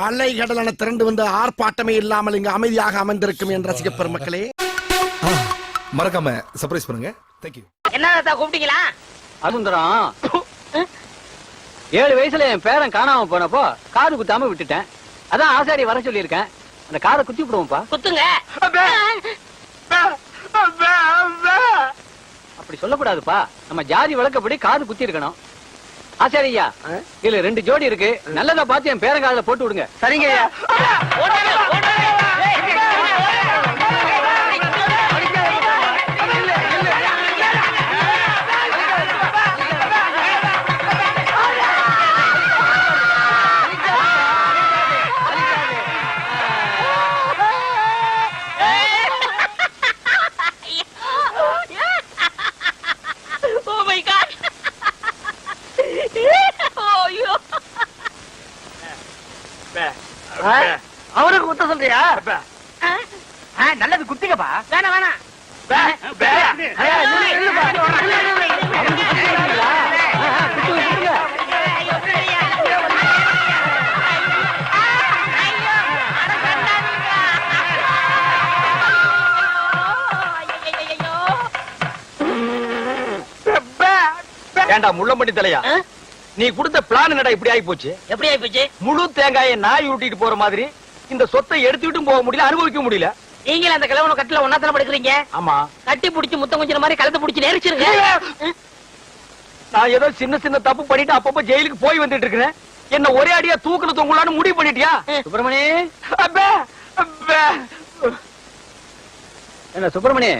அலை கடலான திரண்டு வந்து ஆர்ப்பாட்டமே இல்லாமல் இங்கு அமைதியாக அமர்ந்திருக்கும் என் ரசிக பெருமக்களே மறக்காம சர்ப்ரைஸ் பண்ணுங்க. தேங்க்யூ என்ன தாத்தா கூப்பிட்டீங்களா? அருந்தரம் ஏழு வயசுல என் பேரன் காணாம போனப்போ காது குத்தாம விட்டுட்டேன். அதான் ஆசாரி வர சொல்லியிருக்கேன். அந்த காதை குத்தி விடுவோம்ப்பா. குத்துங்க. அப்படி சொல்லக்கூடாதுப்பா. நம்ம ஜாதி வழக்கப்படி காது குத்தி இருக்கணும் ஆசாரி ஐயா இதுல ரெண்டு ஜோடி இருக்கு. நல்லதா பார்த்து என் பேரன் காதுல போட்டு விடுங்க. சரிங்க அவருக்கு குத்த சொல்றியா நல்லது குத்திக்கப்பா வேணா வேணா வேண்டாம் முள்ளம்பட்டி தலையா நீ கொடுத்த பிளான் என்னடா இப்படி ஆகி போச்சு எப்படி ஆயிப்போச்சு? முழு தேங்காயை நாய் ஊட்டிட்டு போற மாதிரி இந்த சொத்தை எடுத்துக்கிட்டும் போக முடியல அனுபவிக்க முடியல. நீங்களும் அந்த கிழவன கட்டில ஒன்னா தானே படுக்கிறீங்க? ஆமா. கட்டி புடிச்சு முத்தம் கொஞ்சம் மாதிரி கழுத்து புடிச்சு நெரிச்சிருங்க. நான் ஏதோ சின்ன சின்ன தப்பு பண்ணிட்டு அப்பப்ப ஜெயிலுக்கு போய் வந்துட்டு இருக்கிறேன். என்ன ஒரே அடியா தூக்குல தொங்கலான்னு முடிவு பண்ணிட்டியா? சுப்பிரமணி. அப்பே, அப்பே, என்ன சுப்பிரமணி?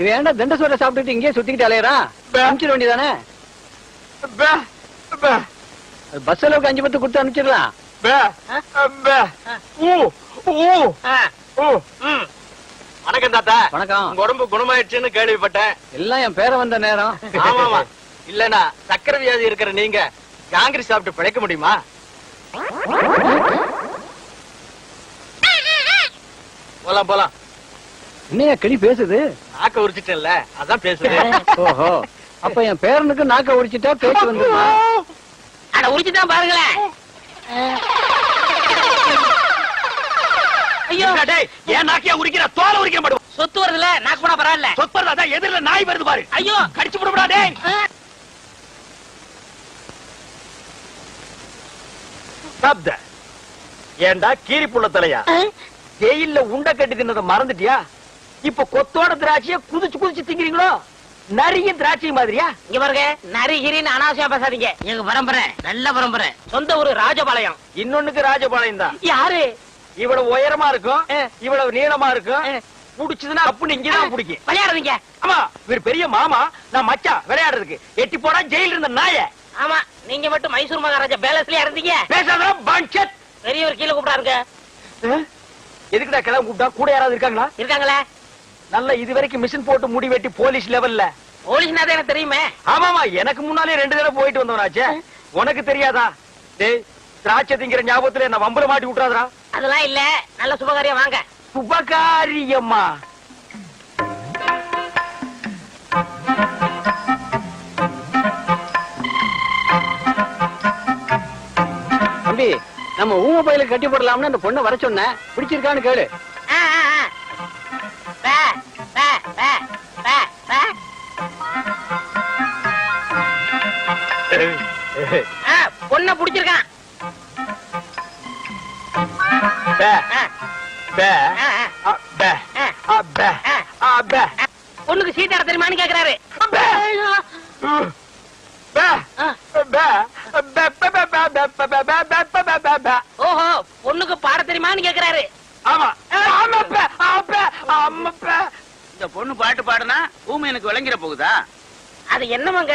இவன் ஏன்டா தண்ட சோறை சாப்பிட்டுட்டு இங்கேயே சுத்திக்கிட்டு அலையறான். அனுப்பிச்சிட வேண்டியதானே? பஸ் அளவுக்கு அஞ்சு பத்து கொடுத்து அனுப்பிச்சிடலாம். வணக்கம் தாத்தா. வணக்கம். உங்க உடம்பு குணமாயிடுச்சுன்னு கேள்விப்பட்டேன். எல்லாம் என் பேர வந்த நேரம். ஆமாமா. இல்லனா சக்கரை வியாதி இருக்கிற நீங்க ஜாங்கிரி சாப்பிட்டு பிழைக்க முடியுமா? போலாம் போலாம். என்னையா கிளி பேசுது? நாக்க உரிச்சிட்டேன்ல. அதான் பேசுறேன் ஓஹோ. அப்ப என் பேரனுக்கு நாக்க உடிச்சிட்டா பேச்சு வந்துருமா? அட உரிச்சுதான் பாருங்களேன். ஐயோ. டேய் ஏன் நாக்கியா உரிக்கிற? தோலை உரிக்க மாட்டோம் சொத்து வருதுல நாக்கு போனா பரவாயில்ல. சொப்பர் அதான் எதிரில நாய் வருது பாரு. ஐயோ. கடிச்சு விடுடா டேய். சப்த. ஏண்டா கீரி புள்ள தலையா? ஆ. ஜெயில்ல உண்டை கட்டி தின்னதை மறந்துட்டியா? இப்ப கொத்தோட திராட்சைய குதிச்சு குதிச்சு திங்கிறீங்களோ? நரிய திராட்சை மாதிரியா? இங்க பாருங்க நரிகிரின்னு அனாவசியம் பேசாதீங்க. எங்க பரம்பரை நல்ல பரம்பரை. சொந்த ஊரு ராஜபாளையம். இன்னொன்னுக்கு ராஜபாளையம் தான். யாரு? இவ்வளவு உயரமா இருக்கும். இவ்வளவு நீளமா இருக்கும். புடிச்சதுன்னா அப்புன்னு இங்கதான் பிடிக்கும். விளையாடுறீங்க ஆமா இவர் பெரிய மாமா நான் மச்சான் விளையாடுறதுக்கு. எட்டி போனா ஜெயில இருந்த நாய. ஆமா நீங்க மட்டும் மைசூர் மகாராஜா பேலஸ்லயா இருந்தீங்க. பேசாத பஞ்சத் பெரியவர் கீழே கூப்பிடாருங்க. எதுக்குடா கிளம்ப கூப்பிட்டா? கூட யாராவது இருக்காங்களா? இருக்காங்களே. நல்ல இது வரைக்கும் மிஷின் போட்டு முடி வெட்டி போலீஸ் லெவல்ல போலீஸ்னா தான் எனக்கு தெரியுமே. ஆமாமா எனக்கு முன்னாலே ரெண்டு தடவை போயிட்டு வந்தவனாச்சே. உனக்கு தெரியாதா? டேய் திராட்சை திங்கிற ஞாபகத்துல என்ன வம்பல மாட்டி விட்டுறாதா அதெல்லாம் இல்ல. நல்ல சுபகாரியம் வாங்க. சுபகாரியம்மா. தம்பி நம்ம ஊம பயில கட்டி போடலாம்னு அந்த பொண்ணை வர சொன்னேன். பிடிச்சிருக்கான்னு கேளு. பொண்ண புடிச்சிருக்கான் பொண்ணுக்கு சீட்டார தெரியுமான்னு கேக்குறாரு ஓஹோ பொண்ணுக்கு பாட தெரியுமான்னு கேக்குறாரு ஆமா இந்த பொண்ணு பாட்டு பாடுனா ஊமை எனக்கு விளங்கிற போகுதா அது என்னமாங்க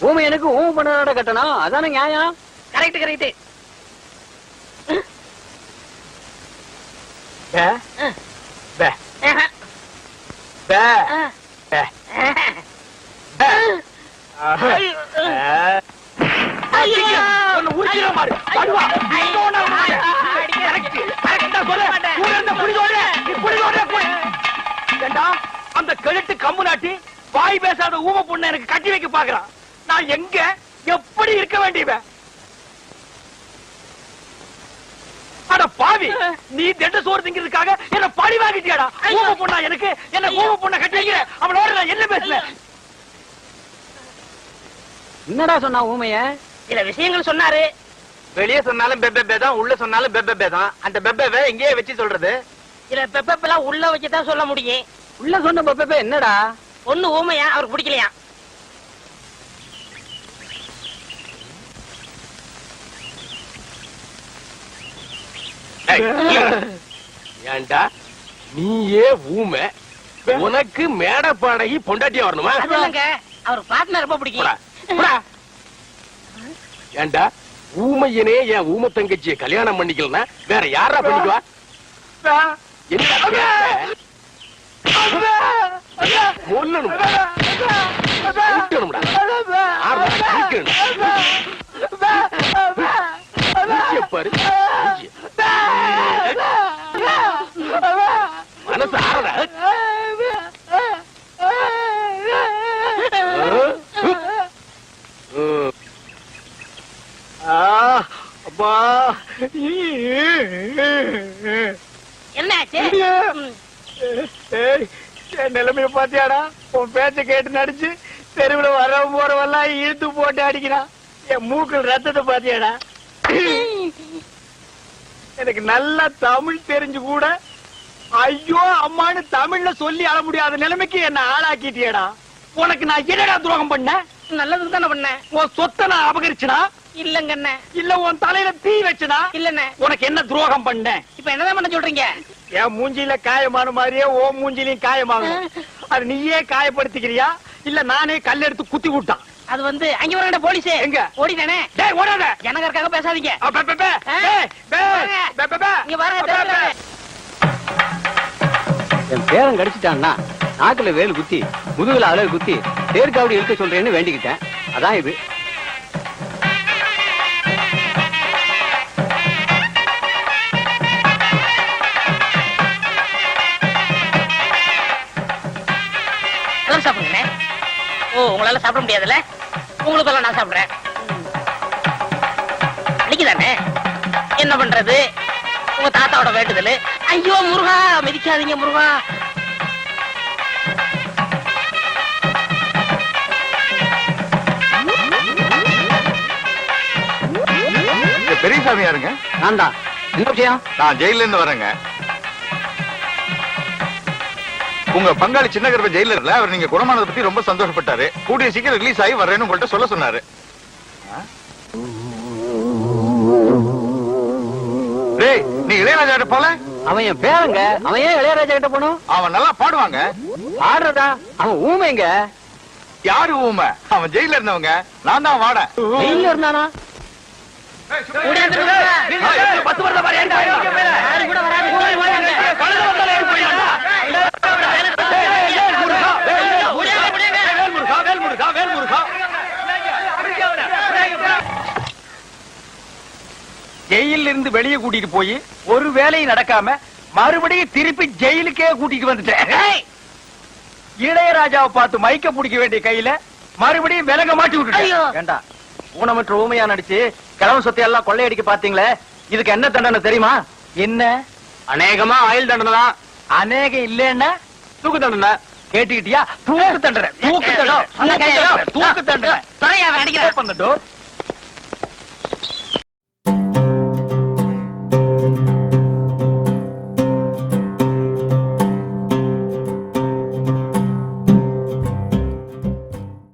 ஊமை எனக்கு ஊமை பண்ணதாட கட்டணா? அதான நியாயம்? கரெக்ட் கரெக்ட் அந்த கழுட்டு கம்பு நாட்டி வாய் பேசாத ஊம பொண்ணு எனக்கு கட்டி வைக்க பாக்குறான். நான் எங்க? எப்படி இருக்க வேண்டியவன்? அட பாவி நீ திண்டு சோறு திங்கிறதுக்காக என்ன பழி வாங்கிட்டியாடா? ஊம பொண்ணா எனக்கு? என்ன ஊம பொண்ணை கட்டி வைக்கிற? அவளோட நான் என்ன பேசுறேன் என்னடா சொன்னா ஊமைய? சில விஷயங்கள் சொன்னாரு. வெளியே சொன்னாலும் பெப்பே தான் உள்ள சொன்னாலும் பெப்பே தான். அந்த பெப்பே எங்கேயே வச்சு சொல்றது? சில பெப்பெல்லாம் உள்ள வச்சுதான் சொல்ல முடியும். உள்ள சொன்ன பப்பே என்னடா? ஒண்ணு ஊமையா அவருக்கு பிடிக்கலையா? ஏண்டா நீயே ஊமை. உனக்கு மேடை பாடகி பொண்டாட்டியா வரணுமா? அவர் பார்ட்னர் ரொம்ப போடா, பிடிக்கும். போடா. ஏண்டா ஊமையனே என் ஊமை தங்கச்சியை கல்யாணம் பண்ணிக்கலனா வேற யாரா பண்ணிக்குவா? என்ன கேட்ட? நிலைமைய பாத்தியாடா? உன் பேச்ச கேட்டு நடிச்சு தெருவுல வரவன் போறவெல்லாம் இழுத்து போட்டு அடிக்கிறான் என் மூக்கில் ரத்தத்தை பாத்தியாடா? எனக்கு நல்லா தமிழ் தெரிஞ்சு கூட ஐயோ அம்மான்னு தமிழ்ல சொல்லி அழ முடியாத நிலைமைக்கு என்ன ஆளாக்கிட்டியடா. உனக்கு நான் என்னடா துரோகம் பண்ணேன் நல்லதுக்கு தானே பண்ணேன் உன் சொத்தை நான் அபகரிச்சனா? இல்லங்க இல்ல உன் தலையில தீ வச்சனா? இல்லண்ணே. உனக்கு என்ன துரோகம் பண்ணேன் இப்ப என்னதான் பண்ண சொல்றீங்க? என் மூஞ்சில காயமான மாதிரியே ஓ மூஞ்சிலையும் காயமாகும் அது நீயே காயப்படுத்திக்கிறியா இல்ல நானே கல் எடுத்து குத்தி விட்டான் அது வந்து அங்க வரங்க போலீஸ் எங்க? ஓடிதானே டேய் ஓடாத ஜனகருக்காக பேசாதீங்க அ, பே, பே, பே. ஆ? டேய், பே, வாங்க. பே, பே, பே. இங்க. தேடுறாரு. என் பேரன் கடிச்சிட்டான்னா நாக்குல வேல் குத்தி முதுகுல அலகு குத்தி தேர்காவடி இழுக்க சொல்றேன்னு வேண்டிக்கிட்டேன் அதான் இது எல்லாரும் சாப்பிடுங்க ஓ உங்களால சாப்பிட முடியாதுல்ல? உங்களுக்கு எல்லாம் நான் சாப்பிடுறேன். அன்னைக்குதானே என்ன பண்றது? உங்க தாத்தாவோட வேண்டுதல். ஐயோ முருகா மிதிக்காதீங்க முருகா. பெரியசாமி யாருங்க? நான் தான். என்ன விஷயம்? நான் ஜெயில இருந்து வரேங்க. உங்க பங்காளி சின்ன கருப்ப ஜெயில இருக்கல அவர் நீங்க குணமானதை பத்தி ரொம்ப சந்தோஷப்பட்டாரு கூடிய சீக்கிரம் ரிலீஸ் ஆகி வர்றேன்னு உங்கள்ட்ட சொல்ல சொன்னாரு? டேய் நீ இளையராஜா போல அவன் என் பேரங்க அவன் ஏன் இளையராஜா கிட்ட போகணும் அவன் நல்லா பாடுவாங்க ஆடுறதா அவன் ஊமைங்க யாரு ஊமை அவன் ஜெயில இருந்தவங்க நான் தான் வாட வெயில்ல இருந்தானா. பத்து வருஷம் பாரு, ஏன்டா இங்க மேல? யாரு கூட வராது ஓடி ஓடியாங்க. கழுதை வந்தாலே ஏறி போயிடலாம்டா. டேய், டேய், வேல் முருகா, வேல், வேல், ஓடியாங்க, ஓடியாங்க. வேல் முருகா, வேல் முருகா, வேல் முருகா. ஜெயில இருந்து வெளியே கூட்டிட்டு போய் ஒரு வேலையும் நடக்காம மறுபடியும் திருப்பி ஜெயிலுக்கே கூட்டிட்டு வந்துட்டேன் இளையராஜாவை பார்த்து மைக்க பிடிக்க வேண்டிய கையில மறுபடியும் விலங்க மாட்டி. விட்டுட்டேன் ஏண்டா ஊனமற்ற ஊமையா நடிச்சு கிழவன் சொத்தை எல்லாம் கொள்ளையடிக்க பாத்தீங்களே இதுக்கு என்ன தண்டனை தெரியுமா என்ன அநேகமா ஆயுள் தண்டனை தான் அநேகம் இல்லன்னா தூக்கு தண்டனை கேட்டுக்கிட்டியா தூக்கு தண்டனை தூக்கு தண்டனை. தூக்கு தண்டனை